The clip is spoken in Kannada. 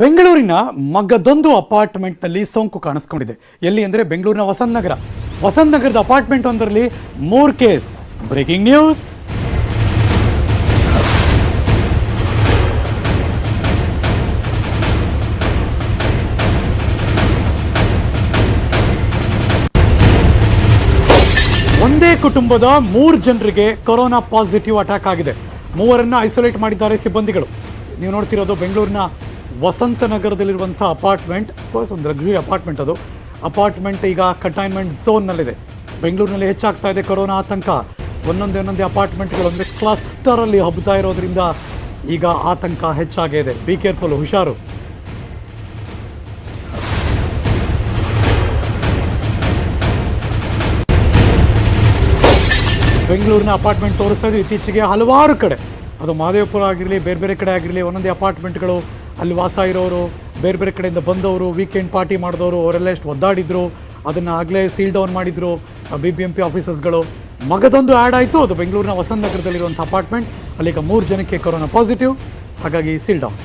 ಬೆಂಗಳೂರಿನ ಮಗ್ಗದೊಂದು ಅಪಾರ್ಟ್ಮೆಂಟ್ನಲ್ಲಿ ಸೋಂಕು ಕಾಣಿಸ್ಕೊಂಡಿದೆ. ಎಲ್ಲಿ ಅಂದ್ರೆ ಬೆಂಗಳೂರಿನ ವಸಂತ ನಗರ ವಸಂತ ನಗರದ ಅಪಾರ್ಟ್ಮೆಂಟ್ ಒಂದರಲ್ಲಿ ಮೂರು ಕೇಸ್. ಬ್ರೇಕಿಂಗ್ ನ್ಯೂಸ್ ಒಂದೇ ಕುಟುಂಬದ ಮೂರು ಜನರಿಗೆ ಕೊರೋನಾ ಪಾಸಿಟಿವ್ ಅಟ್ಯಾಕ್ ಆಗಿದೆ. ಮೂವರನ್ನ ಐಸೋಲೇಟ್ ಮಾಡಿದ್ದಾರೆ ಸಿಬ್ಬಂದಿಗಳು. ನೀವು ನೋಡ್ತಿರೋದು ಬೆಂಗಳೂರಿನ ವಸಂತ ನಗರದಲ್ಲಿರುವಂಥ ಅಪಾರ್ಟ್ಮೆಂಟ್ ಅಫ್ಕೋರ್ಸ್ ಒಂದು ಲಗ್ಸುರಿ ಅಪಾರ್ಟ್ಮೆಂಟ್ ಅದು. ಅಪಾರ್ಟ್ಮೆಂಟ್ ಈಗ ಕಂಟೈನ್ಮೆಂಟ್ ಝೋನ್ನಲ್ಲಿದೆ ಬೆಂಗಳೂರಿನಲ್ಲಿ ಹೆಚ್ಚಾಗ್ತಾ ಇದೆ ಕೊರೋನಾ ಆತಂಕ. ಒಂದೊಂದೇ ಒಂದೊಂದೇ ಅಪಾರ್ಟ್ಮೆಂಟ್ಗಳು ಅಂದರೆ ಕ್ಲಸ್ಟರಲ್ಲಿ ಹಬ್ಬುತ್ತಾ ಇರೋದ್ರಿಂದ ಈಗ ಆತಂಕ ಹೆಚ್ಚಾಗೇ ಇದೆ. ಬಿ ಕೇರ್ಫುಲ್ ಹುಷಾರು. ಬೆಂಗಳೂರಿನ ಅಪಾರ್ಟ್ಮೆಂಟ್ ತೋರಿಸ್ತಾ ಇದ್ದೀವಿ ಇತ್ತೀಚೆಗೆ ಹಲವಾರು ಕಡೆ ಅದು ಮಹದೇವಪುರ ಆಗಿರಲಿ, ಬೇರೆ ಬೇರೆ ಕಡೆ ಆಗಿರಲಿ, ಒಂದೊಂದೇ ಅಪಾರ್ಟ್ಮೆಂಟ್ಗಳು ಅಲ್ಲಿ ವಾಸ ಇರೋರು, ಬೇರೆ ಬೇರೆ ಕಡೆಯಿಂದ ಬಂದವರು ವೀಕೆಂಡ್ ಪಾರ್ಟಿ ಮಾಡಿದವರು, ಅವರೆಲ್ಲ ಎಷ್ಟು ಒದ್ದಾಡಿದ್ರು, ಅದನ್ನು ಆಗಲೇ ಸೀಲ್ ಡೌನ್ ಮಾಡಿದ್ರು ಬಿ ಬಿ ಎಂ ಪಿ ಆಫೀಸಸ್ಗಳು ಮಗದೊಂದು ಆ್ಯಡ್ ಆಯಿತು, ಅದು ಬೆಂಗಳೂರಿನ ವಸಂತ ನಗರದಲ್ಲಿರುವಂಥ ಅಪಾರ್ಟ್ಮೆಂಟ್ ಅಲ್ಲಿಗ ಮೂರು ಜನಕ್ಕೆ ಕೊರೋನಾ ಪಾಸಿಟಿವ್ ಹಾಗಾಗಿ ಸೀಲ್ ಡೌನ್